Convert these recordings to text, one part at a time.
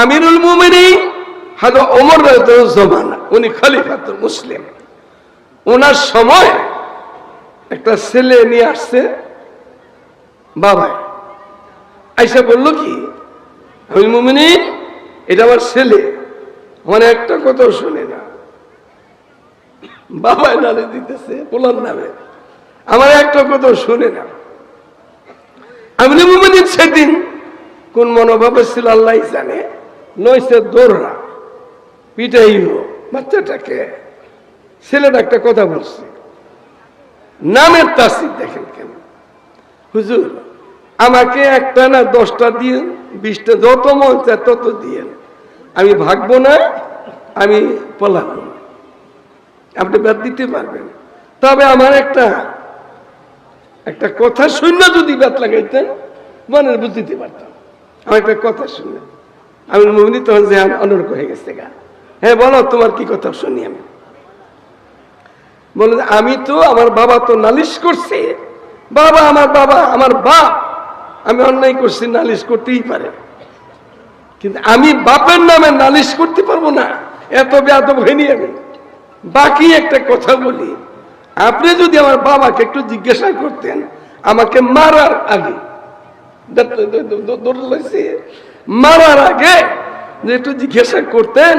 আমিরুল মুমিনী হাজর ওমর উনি খলিফাতুল মুসলিম। ওনার সময় একটা ছেলে নিয়ে আসছে বাবায় আইসা বলল কি আমি মুমিনী এটা আমার ছেলে। মানে একটা কথাও শুনে না। বাবায় নালে দিতেছে, পোলার নামে। আমার একটা কথাও শুনে না। আমি মুমিনী সেদিন কোন মনোভাবে ছিল আল্লাহ জানে। নইছে দৌড়া, পিটাইল। বাচ্চাটাকে, ছেলেটা একটা কথা বলছে। নামের তাসির দেখেন কেন হুজুর, আমাকে একটা না দশটা দিয়ে বিশটা যত মন চায় তত দিয়ে আমি ভাগবো না, আমি পলাবো না। আপনি বাদ দিতে পারবেন। তবে আমার একটা একটা কথা শূন্য যদি বাদ লাগাইতেন, মনের বুঝ দিতে পারতাম। আমার একটা কথা শুনে আমি মনে তখন যে অনর্ক হয়ে গেছে গা। হ্যাঁ বলো, তোমার কি কথা শুনি আমি? বলে আমি তো আমার বাবা তো নালিশ করছে। বাবা আমার বাবা, আমার বাপ। আমি অন্যায় করছি, নালিশ করতেই পারে। কিন্তু আমি বাপের নামে নালিশ করতে পারব না। এত বেয়াদব হয়নি আমি। বাকি একটা কথা বলি। আপনি যদি আমার বাবাকে একটু জিজ্ঞাসা করতেন, আমাকে মারার আগে মারার আগে যে একটু জিজ্ঞাসা করতেন,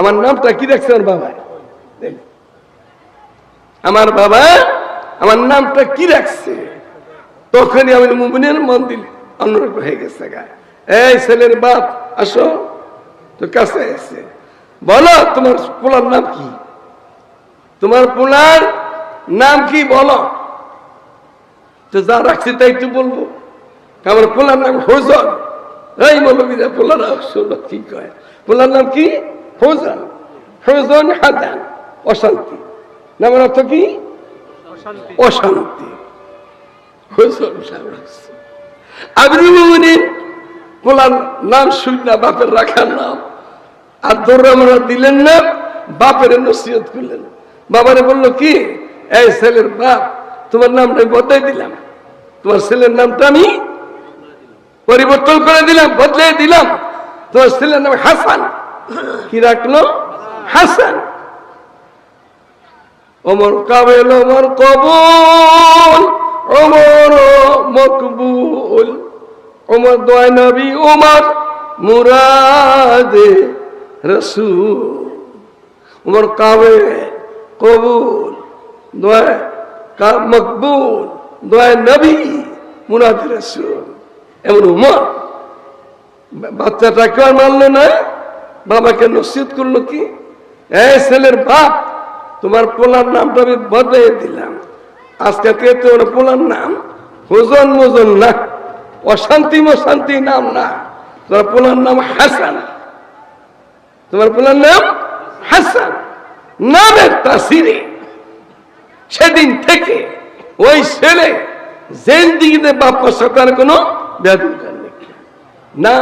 আমার নামটা কি রাখছে আমার বাবা? আমার বাবা, আমার নামটা কি রাখছে তখনই আমি মুমিনের মন দিল, অন্যরকম হয়ে গেছে গা। এই ছেলের বাপ, আসো তো কাছে এসে। বলো, তোমার পোলার নাম কি? তোমার পোলার নাম কি বলো? তো যা রাখছি তাই তো বলব। আমার পোলার নাম হোজন এই মৌলবীরা পোলার শোনো কি কয়? পোলার নাম কি? হাজান। অশান্তি। নামের অর্থ কি? অশান্তি। পোলার নাম শুননা বাপের রাখার নাম। আর দৌড়ামরা দিলেন না বাপের নসিহত করলেন। বাবারে বলল কি? এই ছেলের বাপ তোমার নামটা আমি বদলাই দিলাম। তোমার ছেলের নামটা আমি পরিবর্তন করে দিলাম, বদলে দিলাম। তোমার ছেলের নাম হাসান। কি রাখল? হাসান। ওমর কাবেল, ওমর কবুল, ওমর মকবুল, ওমর দয় নবী, ওমর মুরাদে রসুল, ওমর কাবে কবুল দয় মকবুল দয় নবী, মুরাদে রসুল। এমন উমর। বাচ্চাটাকে আর মানলো না, বাবাকে নসিহত করল কি? এই ছেলের বাপ, তোমার পোলার নামটা আমি বদলে দিলাম। আজকে থেকে তোমার পোলার নাম হুজন মোজন না, অশান্তি মশান্তি নাম না। তোমার পোলার নাম হাসান। তোমার পোলার নাম হাসান। নামের তাসিরে। সেদিন থেকে ওই ছেলে জেন্দিগিতে বাপ্পার সাথে কোনো জাদু লিখে না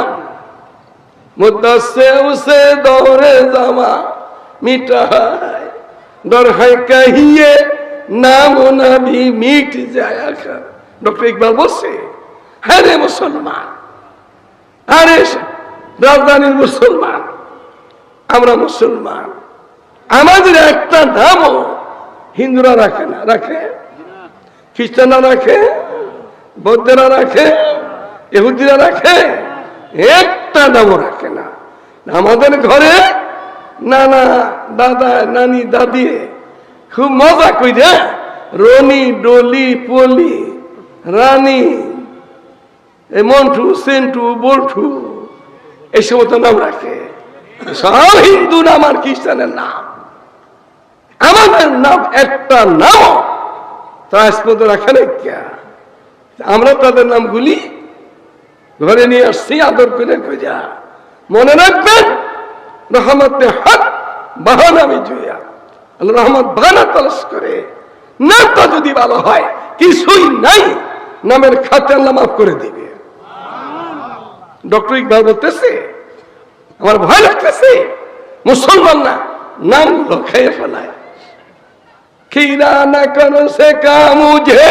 মুদ্দসে উসে দৌড়ে জামা মিটায়। ডর হয় কাহিয়ে নাম না মিট যায় আখা ডক্টর ইকবাল বসে হ্যাঁ রে মুসলমান, আরে রাজধানীর মুসলমান, আমরা মুসলমান। আমাদের একটা দামও হিন্দুরা রাখে না, রাখে? খ্রিস্টানরা রাখে? বৌদ্ধরা রাখে? ইহুদিরা রাখে, একটা নামও রাখে না। আমাদের ঘরে নানা দাদা, নানি, দাদি, খুব মজা কইরে রনি, ডলি, পলি, রানী, এই মন্টু, সেন্টু, বল্টু, এই সমস্ত নাম রাখে। সব হিন্দু নাম আর খ্রিস্টানের নাম। আমাদের নাম, একটা নাম ত্রাসপদ রাখে না আমরা তাদের নামগুলি ধরে নিয়ে আসছি, আদর করে খুঁজা মনে রাখবেন রহমতে হক, বাহান আমি জুয়া রহমত বাহানা তলস করে। নামটা যদি ভালো হয়, কিছুই নাই, নামের খাতে আল্লাহ মাফ করে দিবে। ডক্টর ইকবাল বলতেছে, আমার ভয় লাগতেছে, মুসলমান না নাম খেয়ে ফেলায়। খিরা না কেন সে কামুঝে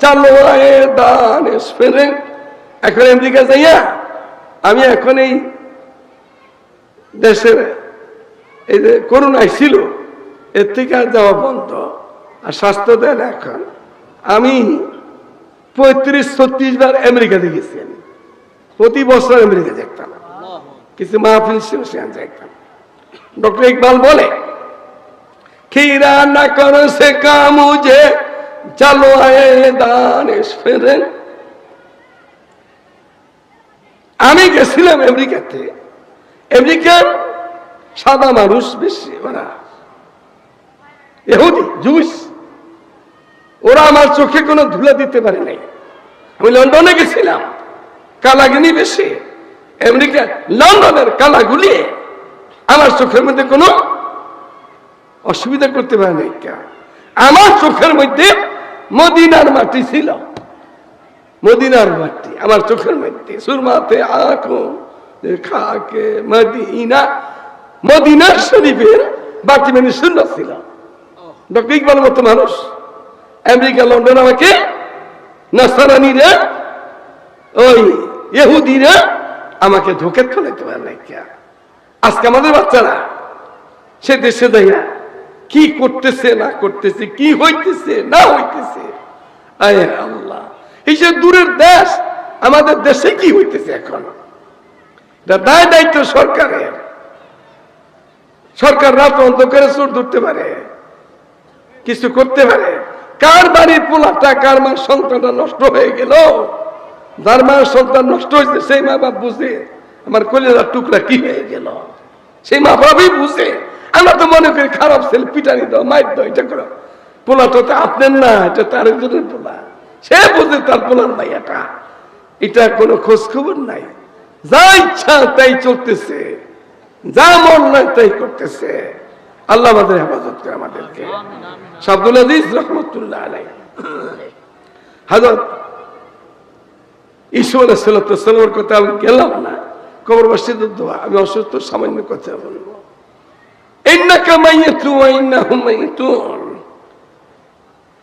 জালোয়ায় দান ফেরে এখন আমেরিকা যাইয়া আমি এখন এই দেশের এই যে করোনা ছিল এর থেকে আর যাওয়া বন্ধ। আর স্বাস্থ্য দেন এখন। আমি পঁয়ত্রিশ, ছত্রিশ বার আমেরিকাতে গেছি আমি। প্রতি বছর আমেরিকা দেখতাম কিছু মাহফিল ছিল, সেখানে দেখতাম ডক্টর ইকবাল বলে খিরা না করো সে কামুজে চালো আয়ে দান ফেরেন। আমি গেছিলাম আমেরিকাতে। আমেরিকার সাদা মানুষ বেশি, ওরা। এহুদি জুস ওরা আমার চোখে কোনো ধুলা দিতে পারে নাই। আমি লন্ডনে গেছিলাম, কালাগিনি বেশি। আমেরিকা লন্ডনের কালাগুলি আমার চোখের মধ্যে কোনো অসুবিধা করতে পারে নাই আমার চোখের মধ্যে মদিনার মাটি ছিল। মদিনার মাটি, আমার চোখের মধ্যে সুরমাতে আঁকো খাকে মদিনা। মদিনার শরীফের বাটি মানে শূন্য ছিল। ডক্টর ইকবাল মতো মানুষ। আমেরিকা, লন্ডন আমাকে নাসারানিরা, ওই ইহুদিরা আমাকে ধোকে ফেলাইতে পারে কে? আজকে আমাদের বাচ্চারা, সে দেশে দেয়া কি করতেছে, না করতেছে, কি হইতেছে, না হইতেছে। আয় আল্লাহ। এই যে দূরের দেশ, আমাদের দেশে কি হইতেছে এখন? দায় দায়িত্ব সরকারের। সরকার রাত অন্ধকারে চোর ধরতে পারে, কিছু করতে পারে। কার বাড়ির পোলাটা কার মার সন্তানটা নষ্ট হয়ে গেল? যার মার সন্তান নষ্ট হয়েছে, সেই মা বাপ বুঝে আমার কলিজার টুকরা কি হয়ে গেল? সেই মা বাবাই বুঝে। আমরা তো মনে করি খারাপ ছেলে, পিটানি দাও মাইর দাও, এটা করো। পোলাটা তো আপনার না, এটা তার একজনের পোলা সে বুঝে তার পোলার নাই এটা। এটা কোনো খোঁজ খবর নাই। যা ইচ্ছা তাই চলতেছে। যা মন নাই তাই করতেছে। আল্লাহ আমাদের হেফাজত করে আমাদেরকে। শাব্দুল আজিজ রহমতুল্লাহ আলাই হাজর ঈশ্বর সাল্লামের কথা আমি গেলাম না। কবর মসজিদের দোয়া। আমি অসুস্থ, সামান্য কথা বলব।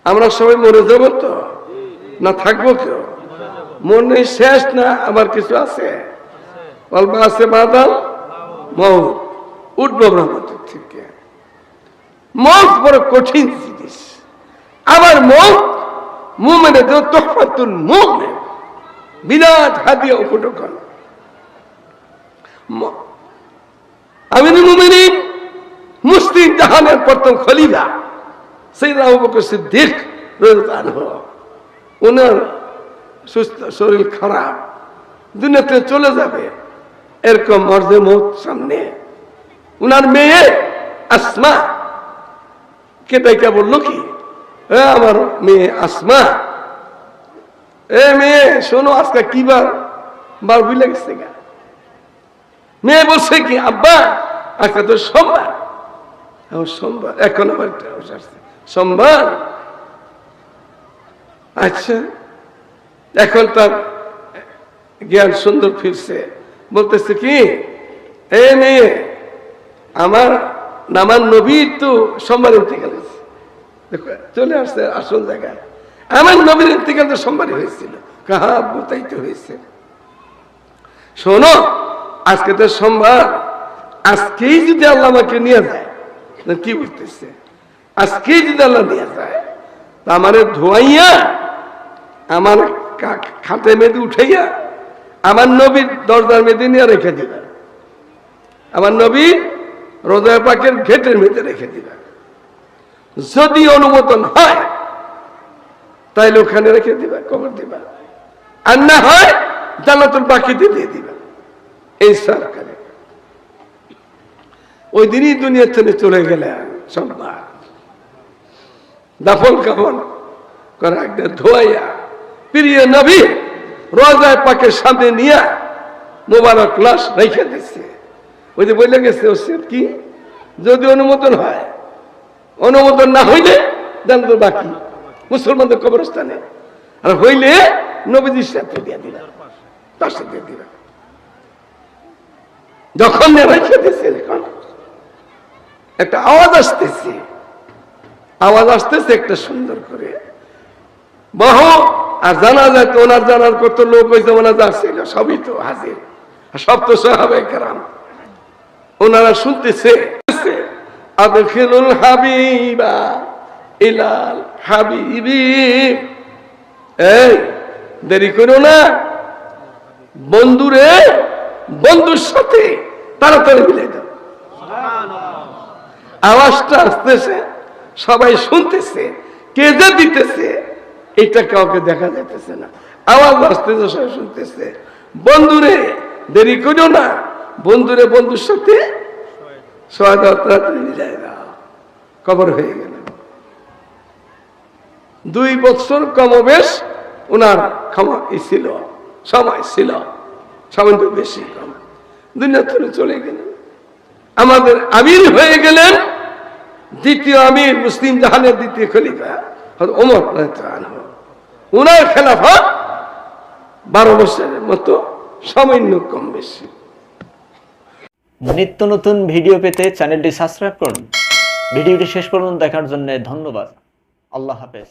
আমরা সবাই মরে যাব তো? না থাকব কেউ? মনে শেষ না, আবার কিছু আছে? অল্প আছে বাদাল উঠবো ব্রহ্মদের থেকে। মৌত বড় কঠিন জিনিস। আবার মৌত মুমেনে তো তোফাতুল মুমেন। বিরাট হাদিয়া উপটকন আমির মুমিনিন মুসলিম জাহানের প্রথম খলিফা। সেইদা আবু বকর সিদ্দিক, রাদিয়াল্লাহু আনহু। ওনার সুস্থ শরীর খারাপ, দুনিয়াতে চলে যাবে। এরকম মর্দে মত সামনে। উনার মেয়ে আসমা। কে তাইকা বলল কি? আমার মেয়ে আসমা। এ মেয়ে, শোনো, আজকে কি বার? বুঝলে গেছে গা। মেয়ে বলছে কি, আব্বা, আজকে তো সোমবার। সোমবার, এখন আবার সোমবার? আচ্ছা এখন তার জ্ঞান সুন্দর ফিরছে। বলতেছে কি, এ মেয়ে, আমার নামার নবী তো সোমবার ইন্তেকাল হয়েছে। চলে আসছে আসল জায়গায়। আমার নবীর ইন্তেকাল তো সোমবারই হয়েছিল। কাহা বুতাইতে হয়েছে। শোনো, আজকে তো সোমবার। আজকেই যদি আল্লাহ আমাকে নিয়ে যায় কি বলতেছে? আজকেই যদি আল্লাহ নিয়ে যায়, তা আমার ধোয়াইয়া আমার খাটে মেয়েদের উঠাইয়া আমার নবীর দরজার মেয়েদের নিয়ে রেখে দিবে আমার নবী রোজা পাকের ঘেটের মেয়েতে রেখে দিবে যদি অনুমোদন হয়, তাইলে ওখানে রেখে দিবা, কবর দিবা। আর না হয়, জান্নাতুল বাকিতে দিয়ে দিবা। এই সরকারে। ওই দিনই দুনিয়া ছেড়ে চলে গেলেন সোমবার দাফন কাফন করা একদিন ধোয়াইয়া প্রিয় নবী, রোজায় পাকের সামনে নিয়ে মোবারক লাশ রেখে দিচ্ছে ওই যে বলে গেছে ওসিয়ত কি? যদি অনুমোদন হয়, অনুমোদন না হইলে দেন তো বাকি। মুসলমানদের কবরস্থানে। আর হইলে নবীজির সাথে দিয়ে দিয়ে দিলাম। যখন রেখে দিচ্ছে একটা আওয়াজ আসতেছে। আওয়াজ আসতেছে একটা সুন্দর করে। বহু আর জানা যায় ওনার জানার কত লোক হয়েছে ওনার যা ছিল সবই তো হাজির। সব তো সাহাবে ওনারা শুনতেছে দেরি করো না। বন্ধুরে, বন্ধুর সাথে মিলে আওয়াজটা আসতেছে, সবাই শুনতেছে, কে যে দিতেছে এটা কাউকে দেখা যাইতেছে না। আওয়াজ আসতেছে, সবাই শুনতেছে। বন্ধুরে, দেরি করো না। বন্ধুরে, বন্ধুর সাথে কবর হয়ে গেল। দুই বছর কমবেশ ওনার ক্ষমা ছিল, সময় ছিল সামান্য বেশি কম। দুনিয়া থেকে চলে গেলেন। আমাদের আমির হয়ে গেলেন। দ্বিতীয় আমির মুসলিম জাহানের দ্বিতীয় খলিফা ওমর রাদিয়াল্লাহু খেলাফত বারো বছরের মতো সামান্য কম বেশি। নিত্য নতুন ভিডিও পেতে চ্যানেলটি সাবস্ক্রাইব করুন। ভিডিওটি শেষ পর্যন্ত দেখার জন্য ধন্যবাদ। আল্লাহ হাফেজ।